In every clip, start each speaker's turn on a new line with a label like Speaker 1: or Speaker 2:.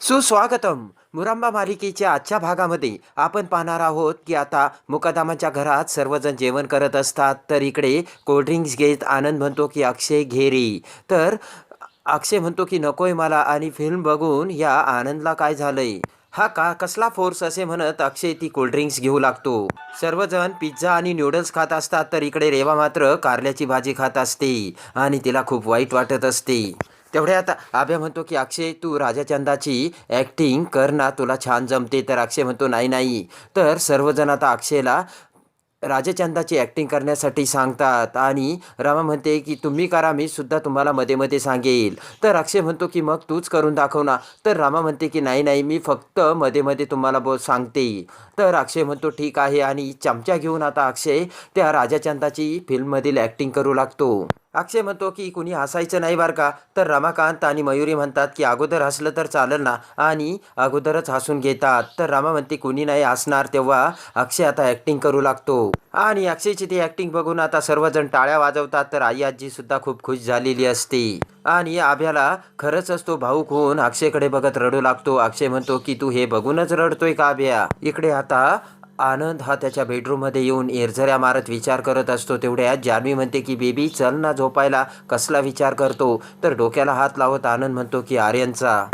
Speaker 1: सुस्वागतम. मुरांबा मालिकेच्या आजच्या भागामध्ये आपण पाहणार आहोत की आता मुकादामाच्या घरात सर्वजण जेवण करत असतात तर इकडे कोल्ड्रिंक्स घेत आनंद म्हणतो की अक्षय घेरी. तर अक्षय म्हणतो की नकोय मला आणि फिल्म बघून या आनंदला काय झालंय? हा का? कसला फोर्स असे म्हणत अक्षय ती कोल्ड्रिंक्स घेऊ लागतो. सर्वजण पिझ्झा आणि नूडल्स खात असतात तर इकडे रेवा मात्र कारल्याची भाजी खात असते आणि तिला खूप वाईट वाटत असते. तेवढ्यात आभ्या म्हणतो की अक्षय तू राजाचंदाची ॲक्टिंग कर ना तुला छान जमते. तर अक्षय म्हणतो नाही नाही. तर सर्वजण आता अक्षयला राजचंदाची ॲक्टिंग करण्यासाठी सांगतात आणि रामा म्हणते की तुम्ही करा मी सुद्धा तुम्हाला मध्ये मध्ये सांगेल. तर अक्षय म्हणतो की मग तूच करून दाखव ना. तर रामा म्हणते की नाही नाही मी फक्त मध्ये मध्ये तुम्हाला बो सांगते. तर अक्षय म्हणतो ठीक आहे. आणि चमचा घेऊन आता अक्षय त्या राजाचंदाची फिल्ममधील ॲक्टिंग करू लागतो. अक्षय म्हणतो की कुणी हसायचं नाही बरं का तर रमाकांत आणि मयुरी म्हणतात की अगोदर हसलं तर चालेल ना? आणि अगोदरच हसून घेतात. तर रामा म्हणते कुणी नाही हसणार तेव्हा अक्षय आता ॲक्टिंग करू लागतो. आणि अक्षयची ती ॲक्टिंग बघून आता सर्वजण टाळ्या वाजवतात. तर आई आजी सुद्धा खूप खुश झालेली असते. आणि आभ्याला खरंच असतो भाऊक होऊन अक्षयकडे बघत रडू लागतो. अक्षय म्हणतो की तू हे बघूनच रडतोय का आभ्या? इकडे आता आनंद हा त्याच्या बेडरूममध्ये येऊन एरझऱ्या मारत विचार करत असतो. तेवढ्यात जान्हवी म्हणते की बेबी चल ना झोपायला. कसला विचार करतो? तर डोक्याला हात लावत आनंद म्हणतो की आर्यनचा.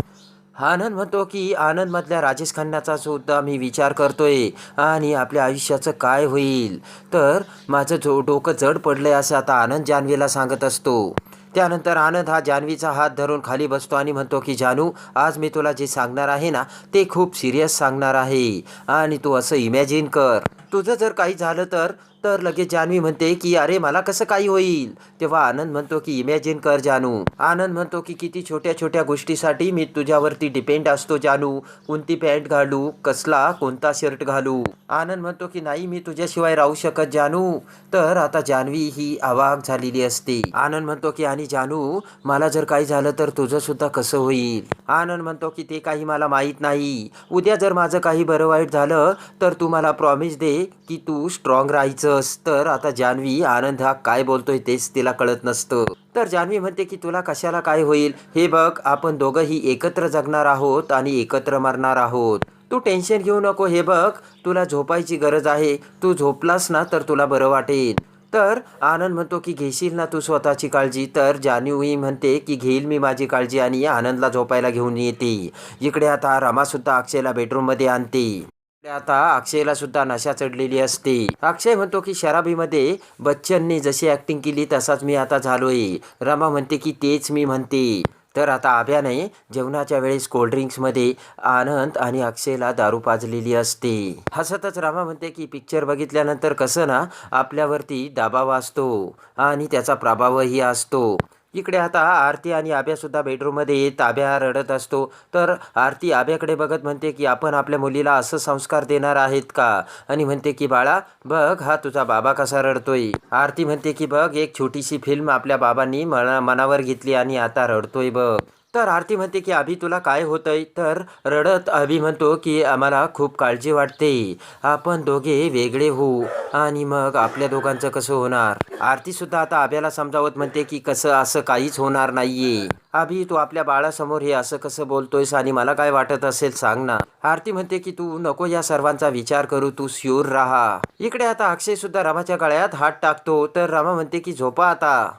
Speaker 1: आनंद म्हणतो की आनंदमधल्या राजेश खन्नाचा सुद्धा मी विचार करतोय आणि आपल्या आयुष्याचं काय होईल? तर माझं जो डोकं जड पडलंय असं आता आनंद जान्हवीला सांगत असतो. त्यानंतर आनंद हा जान्हवीचा हात धरून खाली बसतो आणि म्हणतो की जानू आज मी तुला जे सांगणार आहे ना ते खूप सिरियस सांगणार आहे. आणि तू असं इमॅजिन कर. तुझं जर काही झालं तर तर लगेच जान्हवी म्हणते की अरे मला कसं काही होईल? तेव्हा आनंद म्हणतो की इमॅजिन कर जानू. आनंद म्हणतो की किती छोट्या छोट्या गोष्टीसाठी मी तुझ्यावरती डिपेंड असतो जानू. कोणती पॅन्ट घालू? कसला? कोणता शर्ट घालू? आनंद म्हणतो की नाही मी तुझ्याशिवाय राहू शकत जानू. तर आता जान्हवी ही अवाक झालेली असते. आनंद म्हणतो की आणि जानू मला जर काही झालं तर तुझं सुद्धा कसं होईल? आनंद म्हणतो की ते काही मला माहीत नाही. उद्या जर माझं काही बरं वाईट झालं तर तू मला प्रॉमिस दे की तू स्ट्रॉंग राहायचंस तर आता जान्हवी आनंद हा काय बोलतोय तेच तिला कळत नसतं. तर जान्हवी म्हणते की तुला कशाला काय होईल? हे बघ आपण दोघंही एकत्र जगणार आहोत आणि एकत्र मरणार आहोत. तू टेन्शन घेऊ नको हे बघ तुला झोपायची गरज आहे. तू झोपलास ना तर तुला बरं वाटेल. तर आनंद म्हणतो की घेशील ना तू स्वतःची काळजी? तर जान्हवी म्हणते की घेईल मी माझी काळजी आणि आनंदला झोपायला घेऊन येते. इकडे आता रमासुद्धा अक्षयला बेडरूममध्ये आणते. आता अक्षयला सुद्धा नशा चढलेली असते. अक्षय म्हणतो की शराबीमध्ये बच्चनने जशी ऍक्टिंग केली तसाच मी आता झालोय. रमा म्हणते की तेच मी म्हणते. तर आता आभ्याने जेवणाच्या वेळेस कोल्ड्रिंक्समध्ये आनंद आणि अक्षयला दारू पाजलेली असते. हसतच रामा म्हणते की पिक्चर बघितल्यानंतर कसं ना आपल्यावरती दबाव असतो आणि त्याचा प्रभावही असतो. इकडे आता आरती आणि आभ्यासुद्धा बेडरूममध्ये येत आभ्या रडत असतो. तर आरती आभ्याकडे बघत म्हणते की आपण आपल्या मुलीला असं संस्कार देणार आहेत का? आणि म्हणते की बाळा बघ हा तुझा बाबा कसा रडतोय. आरती म्हणते की बघ एक छोटीशी फिल्म आपल्या बाबांनी मना मनावर घेतली आणि आता रडतोय बघ. तर आरती म्हणते की अभि तुला काय होतंय? तर रडत अभि म्हणतो की आम्हाला खूप काळजी वाटते. आपण दोघे वेगळे होऊ आणि मग आपल्या दोघांचं कसं होणार? आरती सुद्धा आता आभ्याला समजावत म्हणते की कसं असं काहीच होणार नाहीये. अभि तू आपल्या बाळासमोर हे असं कसं बोलतोयस आणि मला काय वाटत असेल सांग ना. आरती म्हणते की तू नको या सर्वांचा विचार करू तू श्यूर राहा. इकडे आता अक्षय सुद्धा रमाच्या गळ्यात हात टाकतो. तर रमा म्हणते की झोपा आता.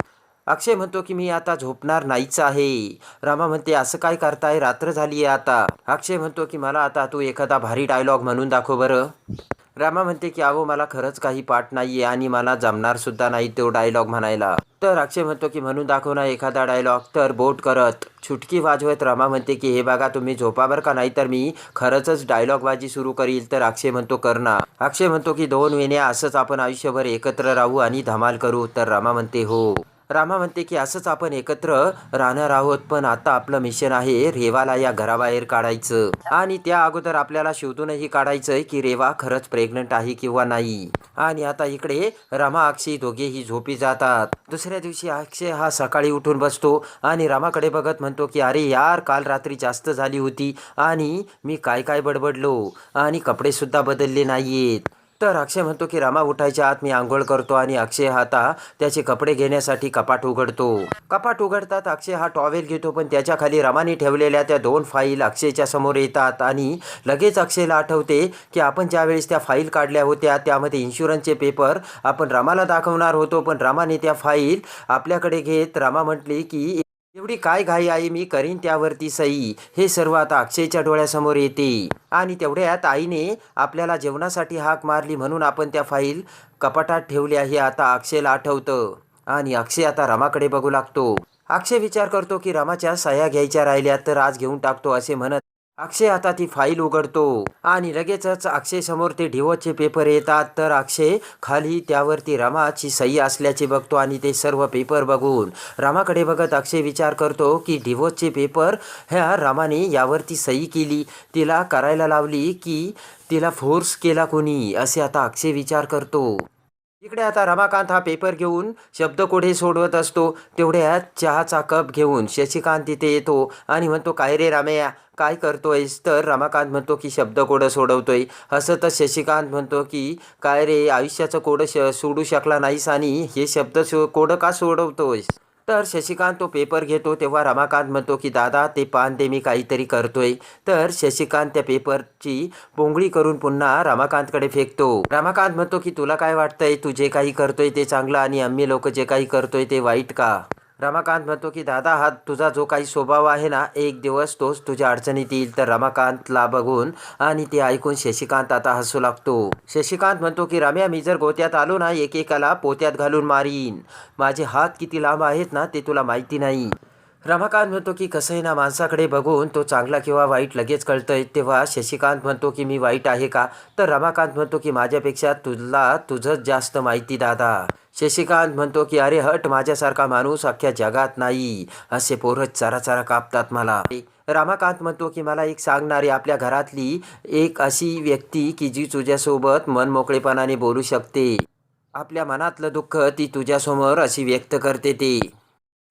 Speaker 1: अक्षय म्हणतो की मी आता झोपणार नाहीच आहे. रामा म्हणते असं काय करताय? रात्र झाली आहे आता. अक्षय म्हणतो की मला आता तू एखादा भारी डायलॉग म्हणून दाखव बरं. रामा म्हणते की अहो मला खरंच काही पाठ नाही आहे आणि मला जमणार सुद्धा नाही तो डायलॉग म्हणायला. तर अक्षय म्हणतो की म्हणून दाखव ना एखादा डायलॉग तर बोट करत छुटकी वाजवत रामा म्हणते की हे बघा तुम्ही झोपा का? नाही तर मी खरंच डायलॉग बाजी सुरू करील. तर अक्षय म्हणतो कर ना अक्षय म्हणतो की दोन वेण्या असंच आपण आयुष्यभर एकत्र राहू आणि धमाल करू. तर रामा म्हणते हो. रामा म्हणते की असंच आपण एकत्र राहणार आहोत पण आता आपलं मिशन आहे रेवाला या घराबाहेर काढायचं. आणि त्या अगोदर आपल्याला शोधूनही काढायचंय की रेवा खरंच प्रेग्नंट आहे किंवा नाही. आणि आता इकडे रामा अक्षय दोघेही झोपी जातात. दुसऱ्या दिवशी अक्षय हा सकाळी उठून बसतो आणि रामाकडे बघत म्हणतो की अरे यार काल रात्री जास्त झाली होती आणि मी काय काय बडबडलो आणि कपडेसुद्धा बदलले नाहीयेत. तर अक्षय म्हणतो की रामा उठायच्या आत मी आंघोळ करतो आणि अक्षय आता त्याचे कपडे घेण्यासाठी कपाट उघडतो. कपाट उघडतात अक्षय हा टॉवेल घेतो पण त्याच्याखाली रमाने ठेवलेल्या त्या दोन फाईल अक्षयच्या समोर येतात आणि लगेच अक्षयला आठवते की आपण ज्यावेळेस त्या फाईल काढल्या होत्या त्यामध्ये इन्शुरन्सचे पेपर आपण रामाला दाखवणार होतो पण रामाने त्या फाईल आपल्याकडे घेत रामा म्हटली की एवढी काय घाई आई मी करीन त्यावरती सई. हे सर्व आता अक्षयच्या डोळ्यासमोर येते. आणि तेवढ्यात आईने आपल्याला जेवणासाठी हाक मारली म्हणून आपण त्या फाईल कपाटात ठेवल्या हे आता अक्षयला आठवतं. आणि अक्षय आता रमाकडे बघू लागतो. अक्षय विचार करतो की रमाच्या सह्या घ्यायच्या राहिल्या तर आज घेऊन टाकतो असे म्हणत अक्षय आता ती फाईल उघडतो आणि लगेचच अक्षय समोर ते डिवोचचे पेपर येतात. तर अक्षय खाली त्यावरती रमाची सही असल्याचे बघतो आणि ते सर्व पेपर बघून रामाकडे बघत अक्षय विचार करतो की डिवोचचे पेपर ह्या रामाने यावरती सही केली तिला करायला लावली की तिला फोर्स केला कोणी? असे आता अक्षय विचार करतो. इकडे आता रमाकांत हा पेपर घेऊन शब्दकोढे सोडवत असतो? तेवढ्यात चहाचा कप घेऊन शशिकांत तिथे येतो आणि म्हणतो काय रे रामया काय करतोयस? तर रमाकांत म्हणतो की शब्दकोडं सोडवतोय. हसतच शशिकांत म्हणतो की काय रे आयुष्याचं कोडं श सोडू शकला नाहीस आणि हे शब्द सो कोडं का सोडवतोयस? तर शशिकांत तो पेपर घेतो तेव्हा रमाकांत म्हणतो की दादा ते पान दे मी काहीतरी करतोय. तर शशिकांत त्या पेपरची पोंगळी करून पुन्हा रमाकांतकडे फेकतो. रमाकांत म्हणतो की तुला काय वाटतंय? तू जे काही करतोय ते चांगलं आणि आम्ही लोक जे काही करतोय ते वाईट का? रमाकांत म्हणतो की दादा हा तुझा जो काही स्वभाव आहे ना एक दिवस तोच तुझ्या अडचणीत येईल. तर रमाकांतला बघून आणि ते ऐकून शशिकांत आता हसू लागतो. शशिकांत म्हणतो की रम्या मी जर गोत्यात आलो ना एकेकाला पोत्यात घालून मारीन. माझे हात किती लांब आहेत ना ते तुला माहिती नाही. रमाकांत म्हणतो की कसं ना माणसाकडे बघून तो चांगला किंवा वाईट लगेच कळतंय. तेव्हा शशिकांत म्हणतो की मी वाईट आहे का? तर रमाकांत म्हणतो की माझ्यापेक्षा तुला तुझंच जास्त माहिती दादा. शशिकांत म्हणतो की अरे हट माझ्यासारखा माणूस अख्ख्या जगात नाही. असे पोरच चारा चारा कापतात मला. रामाकांत म्हणतो की मला एक सांगणारी आपल्या घरातली एक अशी व्यक्ती की जी तुझ्यासोबत मन मोकळेपणाने बोलू शकते. आपल्या मनातलं दुःख ती तुझ्यासमोर अशी व्यक्त करते ते.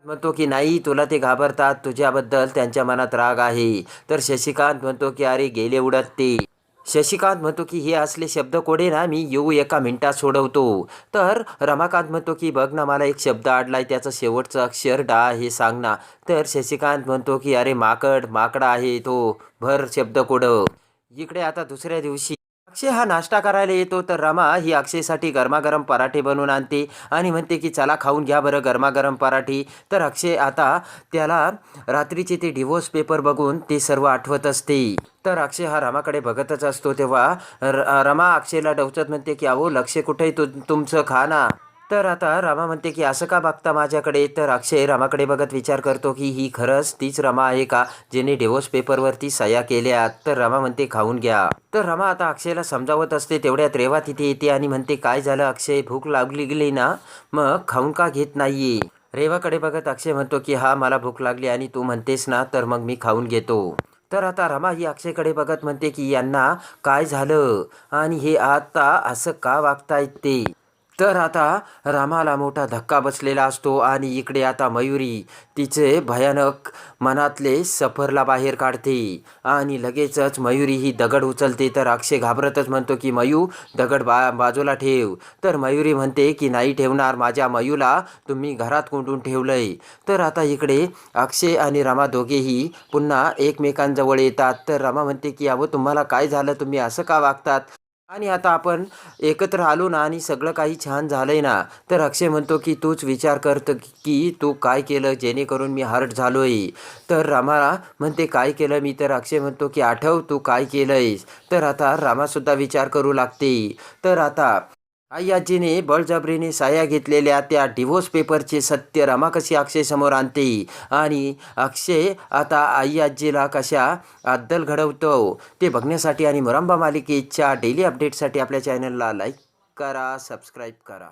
Speaker 1: म्हणतो की नाही तुला ते घाबरतात. तुझ्याबद्दल त्यांच्या मनात राग आहे. तर शशिकांत म्हणतो की अरे गेले उडत ते. शशिकांत म्हणतो की हे असले शब्द कोडे ना मी येऊ एका मिनिटात सोडवतो. तर रमाकांत म्हणतो की बघ ना मला एक शब्द आडलाय त्याचं शेवटचं अक्षर डा हे सांग ना. तर शशिकांत म्हणतो की अरे माकड माकडा आहे तो. भर शब्द कोड. इकडे आता दुसऱ्या दिवशी अक्षय हा नाश्ता करायला येतो तर रमा ही अक्षयसाठी गरमागरम पराठे बनवून आणते. आणि म्हणते की चला खाऊन घ्या बरं गरमागरम पराठे. तर अक्षय आता त्याला रात्रीचे ते डिवोर्स पेपर बघून ते सर्व आठवत असते. तर अक्षय हा रमाकडे बघतच असतो तेव्हा र रमा अक्षयला डवचत म्हणते की अहो लक्ष कुठे तु तुमचं खा ना तर आता रमा म्हणते की असं का बघता माझ्याकडे तर अक्षय रमाकडे बघत विचार करतो की ही खरंच तीच रमा आहे का जिने डिवोर्स पेपरवरती सह्या केल्या तर रमा म्हणते खाऊन घ्या. तर रमा आता अक्षयला समजावत असते तेवढ्यात रेवा तिथे येते आणि म्हणते काय झालं अक्षय? भूक लागली गेली ना? मग खाऊन का घेत नाहीये? रेवाकडे बघत अक्षय म्हणतो की हा मला भूक लागली आणि तू म्हणतेस ना तर मग मी खाऊन घेतो. तर आता रमा ही अक्षयकडे बघत म्हणते की यांना काय झालं? आणि हे आता असं का वागतायत ते? तर आता रामाला मोठा धक्का बसलेला असतो आणि इकडे आता मयुरी तिचे भयानक मनातले सफरला बाहेर काढते. आणि लगेचच मयुरी ही दगड उचलते तर अक्षय घाबरतच म्हणतो की मयू दगड बा बाजूला ठेव. तर मयुरी म्हणते की नाही ठेवणार माझ्या मयूला तुम्ही घरात कोंडून ठेवलंय. तर आता इकडे अक्षय आणि रमा दोघेही पुन्हा एकमेकांजवळ येतात. तर रमा म्हणते की अहो तुम्हाला काय झालं? तुम्ही असं का वागतात? आणि आता आपण एकत्र आलो ना आणि सगळं काही छान झालंय ना तर अक्षय म्हणतो की तूच विचार करत की तू काय केलं जेणेकरून मी हर्ट झालोय. तर रामा म्हणते काय केलं? मी तर अक्षय म्हणतो की आठव तू काय केलंयस? तर आता रामासुद्धा विचार करू लागते. तर आता आई आजीने बळजबरीने साया घेतलेल्या त्या डिवोर्स पेपरचे सत्य रमा कशी अक्षयसमोर आणते. आणि अक्षय आता आई आजीला कशा अद्दल घडवतो ते बघण्यासाठी आणि मुरंबा मालिकेच्या डेली अपडेटसाठी आपल्या चॅनलला लाईक करा सबस्क्राईब करा.